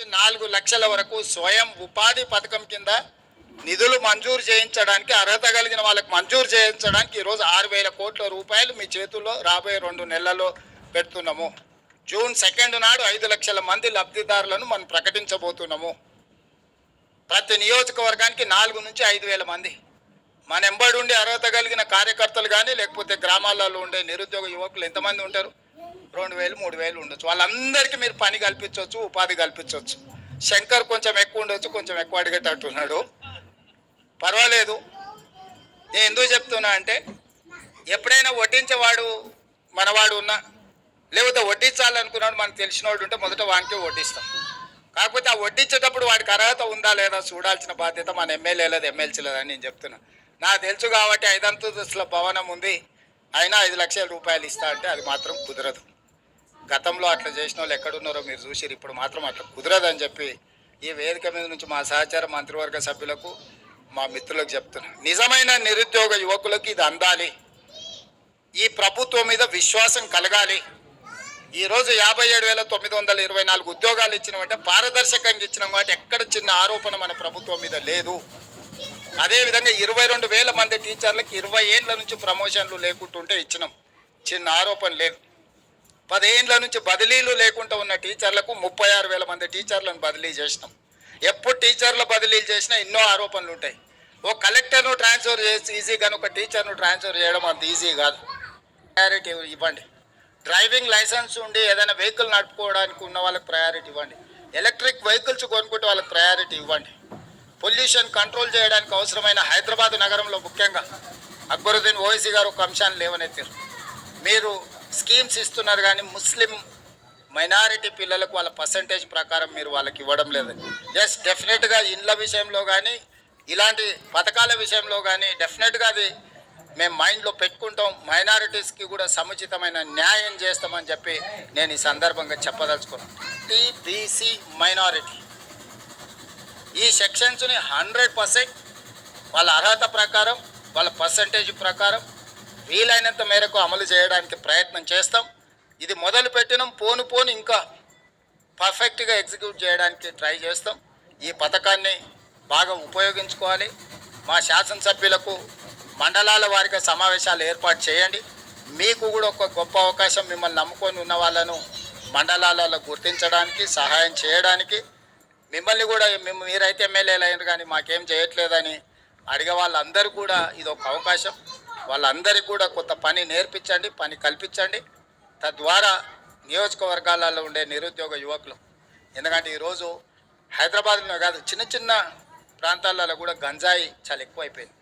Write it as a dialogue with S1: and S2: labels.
S1: నాలుగు లక్షల వరకు స్వయం ఉపాధి పథకం కింద నిధులు మంజూరు చేయించడానికి అర్హత కలిగిన వాళ్ళకి మంజూరు చేయించడానికి ఈరోజు ఆరు వేల కోట్ల రూపాయలు మీ చేతుల్లో రాబోయే రెండు నెలల్లో పెడుతున్నాము. జూన్ సెకండ్ నాడు ఐదు లక్షల మంది లబ్ధిదారులను మనం ప్రకటించబోతున్నాము. ప్రతి నియోజకవర్గానికి నాలుగు నుంచి ఐదు వేల మంది. మన ఎంబడి ఉండే అర్హత కలిగిన కార్యకర్తలు కానీ లేకపోతే గ్రామాలలో ఉండే నిరుద్యోగ యువకులు ఎంతమంది ఉంటారు? రెండు వేలు మూడు వేలు ఉండొచ్చు. వాళ్ళందరికీ మీరు పని కల్పించవచ్చు ఉపాధి కల్పించవచ్చు శంకర్ కొంచెం ఎక్కువ ఉండొచ్చు కొంచెం ఎక్కువ అడిగేటట్టున్నాడు. పర్వాలేదు. నేను ఎందుకు చెప్తున్నా అంటే ఎప్పుడైనా వడ్డించేవాడు మనవాడు ఉన్నా లేకపోతే వడ్డించాలనుకున్నాడు మనకు తెలిసినోడు ఉంటే మొదట వానికే వడ్డిస్తాం. కాకపోతే ఆ వడ్డించేటప్పుడు వాడికి అర్హత ఉందా లేదా చూడాల్సిన బాధ్యత మన ఎమ్మెల్యేలది ఎమ్మెల్సీలదని నేను చెప్తున్నా. నాకు తెలుసు కాబట్టి ఐదంతస్తుల భవనం ఉంది. అయినా ఐదు లక్షల రూపాయలు ఇస్తా అంటే అది మాత్రం కుదరదు. గతంలో అట్లా చేసిన వాళ్ళు ఎక్కడున్నారో మీరు చూసిరు ఇప్పుడు మాత్రం అట్లా కుదరదని చెప్పి ఈ వేదిక మీద నుంచి మా సహచార మంత్రివర్గ సభ్యులకు మా మిత్రులకు చెప్తున్నా. నిజమైన నిరుద్యోగ యువకులకు ఇది అందాలి. ఈ ప్రభుత్వం మీద విశ్వాసం కలగాలి. ఈరోజు యాభై ఏడు వేల తొమ్మిది వందల ఇరవై నాలుగు ఉద్యోగాలు ఇచ్చినామంటే పారదర్శకంగా ఇచ్చినాం కాబట్టి ఎక్కడ చిన్న ఆరోపణ మన ప్రభుత్వం మీద లేదు. అదేవిధంగా ఇరవై రెండు వేల మంది టీచర్లకు ఇరవై ఏళ్ళ నుంచి ప్రమోషన్లు లేకుంటుంటే ఇచ్చినాం. చిన్న ఆరోపణ లేదు. పదేండ్ల నుంచి బదిలీలు లేకుండా ఉన్న టీచర్లకు ముప్పై ఆరు వేల మంది టీచర్లను బదిలీ చేసినాం. ఎప్పుడు టీచర్లు బదిలీలు చేసినా ఎన్నో ఆరోపణలు ఉంటాయి. ఓ కలెక్టర్ను ట్రాన్స్ఫర్ చేసి ఈజీ కానీ ఒక టీచర్ను ట్రాన్స్ఫర్ చేయడం అంత ఈజీ కాదు. ప్రయారిటీ ఇవ్వండి. డ్రైవింగ్ లైసెన్స్ ఉండి ఏదైనా వెహికల్ నడుపుకోవడానికి ఉన్న వాళ్ళకి ప్రయారిటీ ఇవ్వండి. ఎలక్ట్రిక్ వెహికల్స్ కొనుక్కుంటే వాళ్ళకి ప్రయారిటీ ఇవ్వండి. పొల్యూషన్ కంట్రోల్ చేయడానికి అవసరమైన హైదరాబాద్ నగరంలో ముఖ్యంగా అక్బరుద్దీన్ ఓవైసీ గారు ఒక అంశాన్ని లేవనెత్తారు. మీరు స్కీమ్స్ ఇస్తున్నారు కానీ ముస్లిం మైనారిటీ పిల్లలకు వాళ్ళ పర్సంటేజ్ ప్రకారం మీరు వాళ్ళకి ఇవ్వడం లేదు. ఎస్ డెఫినెట్గా ఇండ్ల విషయంలో కానీ ఇలాంటి పథకాల విషయంలో కానీ డెఫినెట్గా అది మేము మైండ్లో పెట్టుకుంటాం. మైనారిటీస్కి కూడా సముచితమైన న్యాయం చేస్తామని చెప్పి నేను ఈ సందర్భంగా చెప్పదలుచుకున్నాను. టీబీసీ మైనారిటీ ఈ సెక్షన్స్ని హండ్రెడ్ పర్సెంట్ వాళ్ళ అర్హత ప్రకారం వాళ్ళ పర్సంటేజ్ ప్రకారం వీలైనంత మేరకు అమలు చేయడానికి ప్రయత్నం చేస్తాం. ఇది మొదలు పెట్టినాం పోను పోను ఇంకా పర్ఫెక్ట్గా ఎగ్జిక్యూట్ చేయడానికి ట్రై చేస్తాం. ఈ పథకాన్ని బాగా ఉపయోగించుకోవాలి. మా శాసనసభ్యులకు మండలాల వారిగా సమావేశాలు ఏర్పాటు చేయండి. మీకు కూడా ఒక గొప్ప అవకాశం మిమ్మల్ని నమ్ముకొని ఉన్న వాళ్ళను మండలాలలో గుర్తించడానికి సహాయం చేయడానికి. మిమ్మల్ని కూడా మేము మీరైతే ఎమ్మెల్యేలు అయినారు కానీ మాకేం చేయట్లేదని అడిగే వాళ్ళందరూ కూడా ఇది ఒక అవకాశం. వాళ్ళందరికీ కూడా కొత్త పని నేర్పించండి పని కల్పించండి. తద్వారా నియోజకవర్గాలలో ఉండే నిరుద్యోగ యువకులు ఎందుకంటే ఈరోజు హైదరాబాద్లో కాదు చిన్న చిన్న ప్రాంతాలలో కూడా గంజాయి చాలా ఎక్కువైపోయింది.